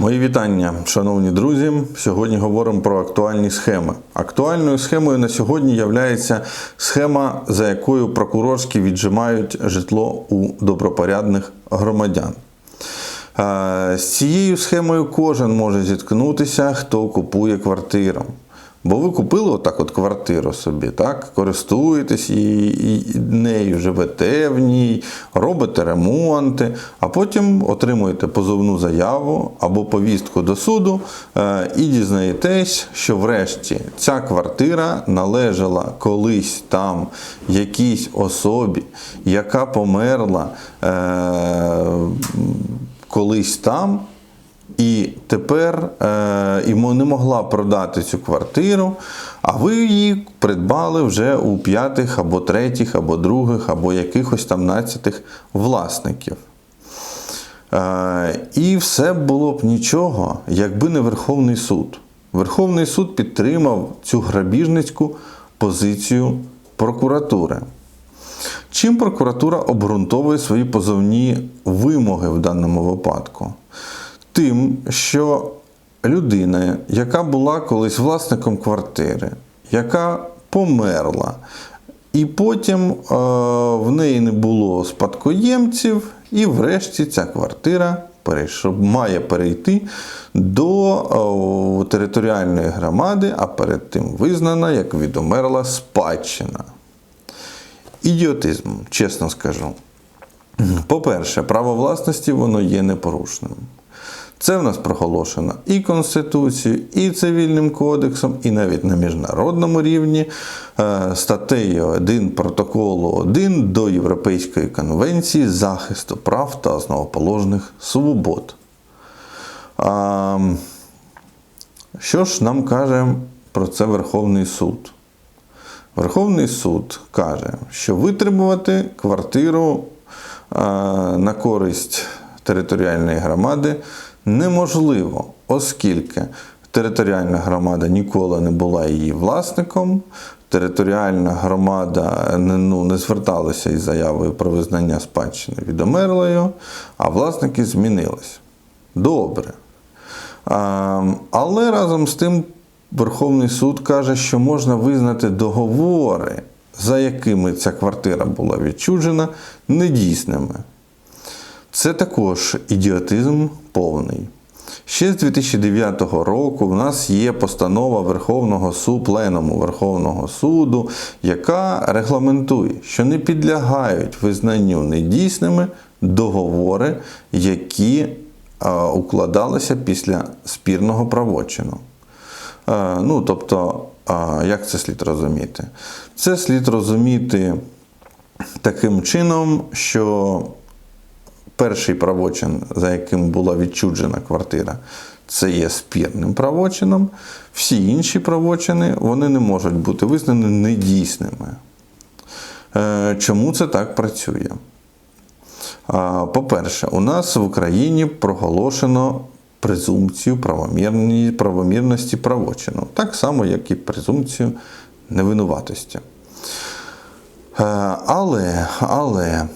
Мої вітання, шановні друзі. Сьогодні говоримо про актуальні схеми. Актуальною схемою на сьогодні є схема, за якою прокурорські віджимають житло у добропорядних громадян. Е, З цією схемою кожен може зіткнутися, хто купує квартиру. Бо ви купили отак от квартиру собі, так? користуєтесь її, нею, живете в ній, робите ремонти, а потім отримуєте позовну заяву або повістку до суду е, і дізнаєтесь, що врешті ця квартира належала колись там якійсь особі, яка померла е, колись там. І тепер е, не могла продати цю квартиру, а ви її придбали вже у п'ятих або третіх, або других, або якихось там надцятих власників. Е, і все було б нічого, якби не Верховний суд. Верховний суд підтримав цю грабіжницьку позицію прокуратури. Чим прокуратура обґрунтовує свої позовні вимоги в даному випадку? Тим, що людина, яка була колись власником квартири, яка померла, і потім е, в неї не було спадкоємців, і врешті ця квартира має перейти до е, територіальної громади, а перед тим визнана як відомерла спадщина. Ідіотизм, чесно скажу. По-перше, право власності воно є непорушним. Це в нас проголошено і Конституцією, і Цивільним кодексом, і навіть на міжнародному рівні е, статтею 1 протоколу 1 до Європейської конвенції захисту прав та основоположних свобод. Що ж нам каже про це Верховний суд? Верховний суд каже, що витребувати квартиру а, на користь територіальної громади неможливо, оскільки територіальна громада ніколи не була її власником. Територіальна громада ну, не зверталася із заявою про визнання спадщини відомерлою, а власники змінились. Добре. Але разом з тим Верховний суд каже, що можна визнати договори, за якими ця квартира була відчуджена, недійсними. Це також ідіотизм повний. Ще з 2009 року в нас є постанова Верховного суду, Пленуму Верховного суду, яка регламентує, що не підлягають визнанню недійсними договори, які е, укладалися після спірного правочину. Е, ну, тобто, е, як це слід розуміти? Це слід розуміти таким чином, що перший правочин, за яким була відчуджена квартира, це є спірним правочином. Всі інші правочини вони не можуть бути визнані недійсними. Е, чому це так працює? По-перше, у нас в Україні проголошено презумпцію правомірності правочину, так само, як і презумпцію невинуватості. Е, але, але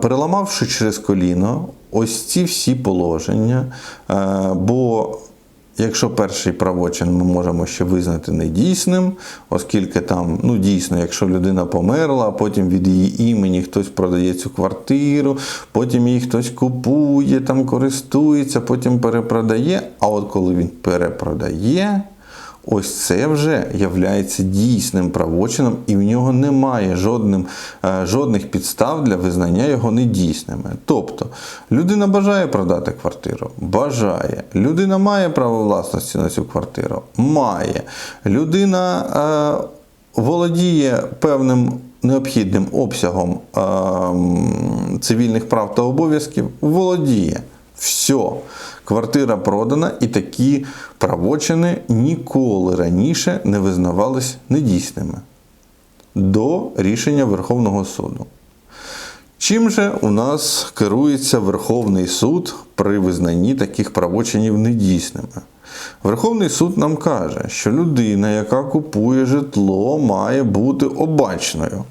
переламавши через коліно ось ці всі положення, бо Якщо перший правочин ми можемо ще визнати недійсним, оскільки там, ну дійсно, якщо людина померла, а потім від її імені хтось продає цю квартиру, потім її хтось купує, там користується, потім перепродає. А от коли він перепродає, Ось це вже являється дійсним правочином, і в нього немає жодним, е, жодних підстав для визнання його недійсними. Тобто людина бажає продати квартиру, бажає. Людина має право власності на цю квартиру, має. Людина е, володіє певним необхідним обсягом е, цивільних прав та обов'язків, володіє. Все, квартира продана, і такі правочини ніколи раніше не визнавались недійсними до рішення Верховного суду. Чим же у нас керується Верховний суд при визнанні таких правочинів недійсними? Верховний суд нам каже, що людина, яка купує житло, має бути обачною.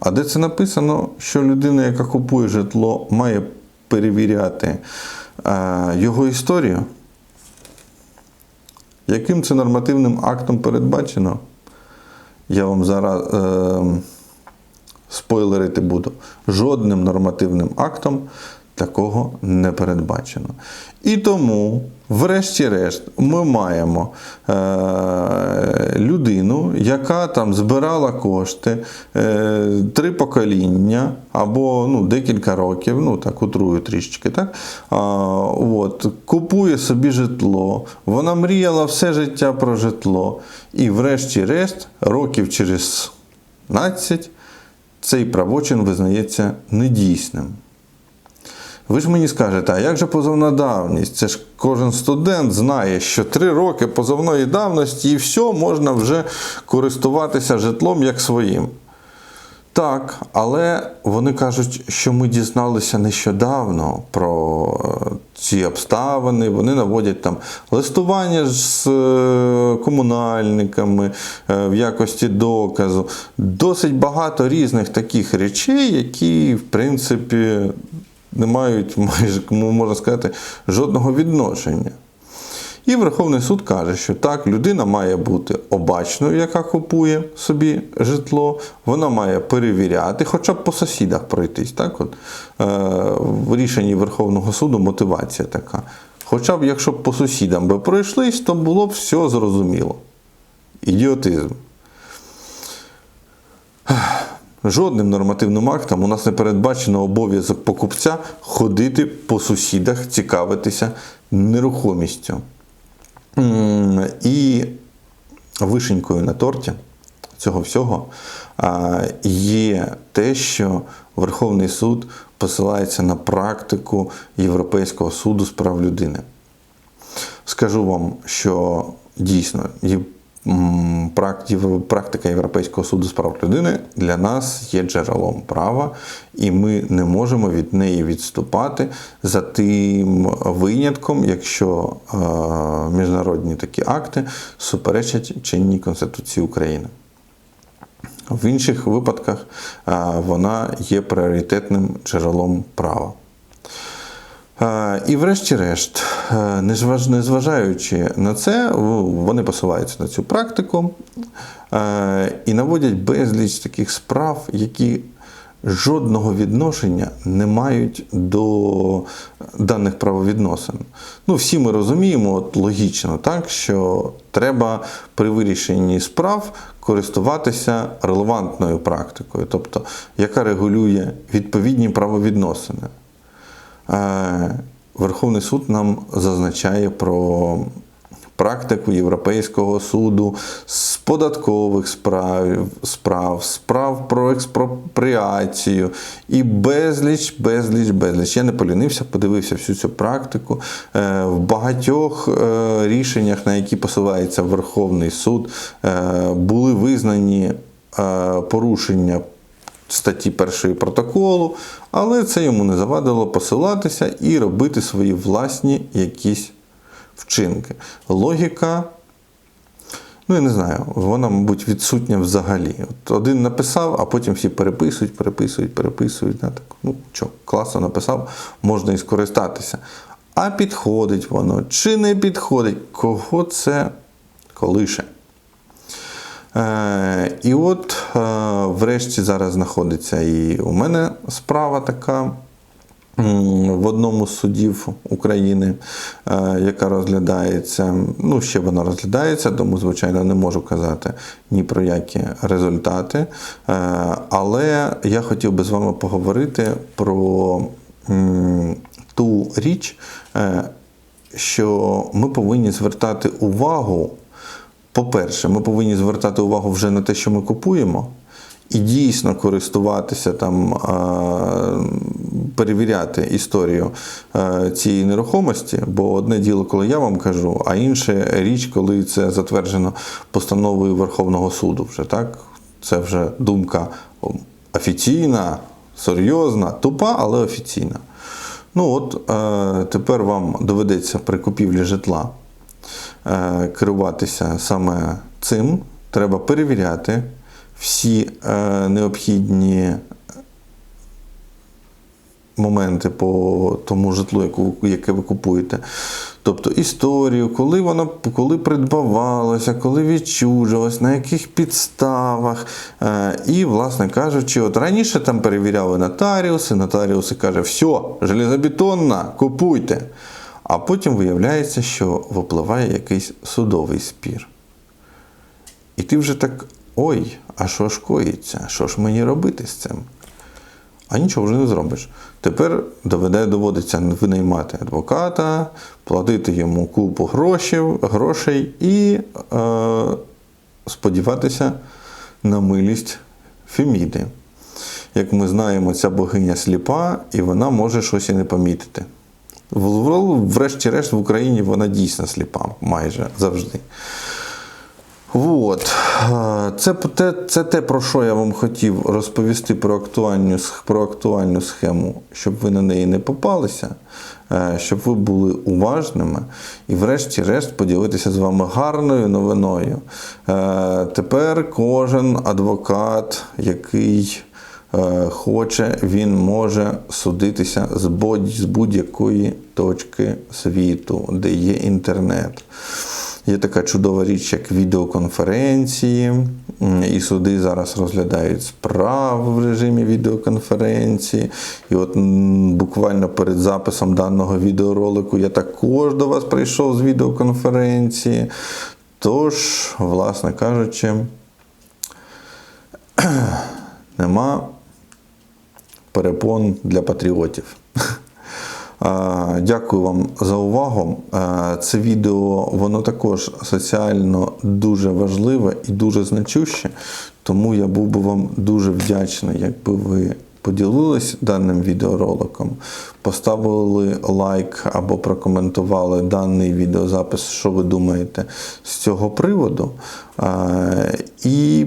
А де це написано, що людина, яка купує житло, має перевіряти е, його історію. Яким це нормативним актом передбачено? Я вам зараз е, спойлерити буду. Жодним нормативним актом такого не передбачено. І тому, врешті-решт, ми маємо е, людину, яка там збирала кошти е, три покоління або ну, декілька років, ну так утрую трішечки, так? А, от, купує собі житло, вона мріяла все життя про житло. І врешті-решт, років через 15 цей правочин визнається недійсним. Ви ж мені скажете, а як же позовна давність? Це ж кожен студент знає, що три роки позовної давності і все, можна вже користуватися житлом як своїм. Так, але вони кажуть, що ми дізналися нещодавно про е, ці обставини. Вони наводять там листування з е, комунальниками е, в якості доказу. Досить багато різних таких речей, які, в принципі, не мають майже, можна сказати, жодного відношення. І Верховний суд каже, що так, людина має бути обачною, яка купує собі житло, вона має перевіряти, хоча б по сусідах пройтись. Так? От, е, в рішенні Верховного суду мотивація така. Хоча б якщо б по сусідам би пройшлись, то було б все зрозуміло. Ідіотизм. Жодним нормативним актом у нас не передбачено обов'язок покупця ходити по сусідах, цікавитися нерухомістю. І вишенькою на торті цього всього є те, що Верховний суд посилається на практику Європейського суду з прав людини. Скажу вам, що дійсно практика Європейського суду з прав людини для нас є джерелом права, і ми не можемо від неї відступати за тим винятком, якщо е, міжнародні такі акти суперечать чинній Конституції України. В інших випадках е, вона є пріоритетним джерелом права. Е, І врешті-решт, е, незважаючи на це, вони посилаються на цю практику е, і наводять безліч таких справ, які жодного відношення не мають до даних правовідносин. Ну, всі ми розуміємо, от логічно, так, що треба при вирішенні справ користуватися релевантною практикою, тобто яка регулює відповідні правовідносини. Е, Верховний суд нам зазначає про практику Європейського суду з податкових справ, справ, справ про експропріацію і безліч, безліч, безліч. Я не полінився, подивився всю цю практику. Е, В багатьох е, рішеннях, на які посилається Верховний суд, були визнані порушення статті першої протоколу, але це йому не завадило посилатися і робити свої власні якісь вчинки. Логіка, ну я не знаю, вона, мабуть, відсутня взагалі. От один написав, а потім всі переписують, переписують, переписують. Да, так, ну, що, класно написав, можна і скористатися. А підходить воно чи не підходить? Кого це колише? Е, І от, е, врешті, зараз знаходиться і у мене справа така в одному з судів України, е, яка розглядається. Ну, ще вона розглядається, тому, звичайно, не можу казати ні про які результати. Але я хотів би з вами поговорити про ту річ, що ми повинні звертати увагу. По-перше, ми повинні звертати увагу вже на те, що ми купуємо, і дійсно користуватися там, е, перевіряти історію е, цієї нерухомості. Бо одне діло, коли я вам кажу, а інше річ, коли це затверджено постановою Верховного суду. Вже так, це вже думка офіційна, серйозна, тупа, але офіційна. Ну от е, тепер вам доведеться при купівлі житла керуватися саме цим. Треба перевіряти всі е, необхідні моменти по тому житлу, яке ви купуєте. Тобто історію, коли воно коли придбавалося, коли відчужувалось, на яких підставах. Е, І, власне кажучи, от раніше там перевіряли нотаріуси, нотаріуси каже, все, железобетонна, купуйте. А потім виявляється, що випливає якийсь судовий спір. І ти вже так: ой, а що ж коїться? Що ж мені робити з цим? А нічого вже не зробиш. Тепер доведе, доводиться винаймати адвоката, платити йому купу грошей, грошей і е, сподіватися на милість Феміди. Як ми знаємо, ця богиня сліпа, і вона може щось і не помітити. Врешті-решт в Україні вона дійсно сліпа, майже завжди. От. Це те, це те, про що я вам хотів розповісти про актуальну, про актуальну схему, щоб ви на неї не попалися, е, щоб ви були уважними і, врешті-решт, поділитися з вами гарною новиною. Е, Тепер кожен адвокат, який хоче, він може судитися з будь- з будь-якої точки світу, де є інтернет. Є така чудова річ, як відеоконференції, і суди зараз розглядають справи в режимі відеоконференції. І от буквально перед записом даного відеоролику я також до вас прийшов з відеоконференції. Тож, власне кажучи, нема перепон для патріотів. Дякую вам за увагу. Це відео воно також соціально дуже важливе і дуже значуще, тому я був би вам дуже вдячний, якби ви поділились даним відеороликом, поставили лайк або прокоментували даний відеозапис, що ви думаєте з цього приводу. І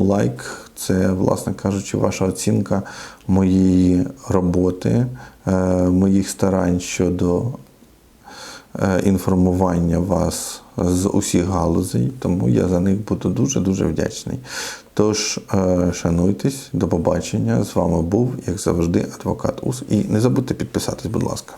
Лайк це, власне кажучи, ваша оцінка моєї роботи, е, моїх старань щодо е, інформування вас з усіх галузей, тому я за них буду дуже-дуже вдячний. Тож, е, шануйтесь, до побачення. З вами був, як завжди, адвокат УС. І не забудьте підписатись, будь ласка.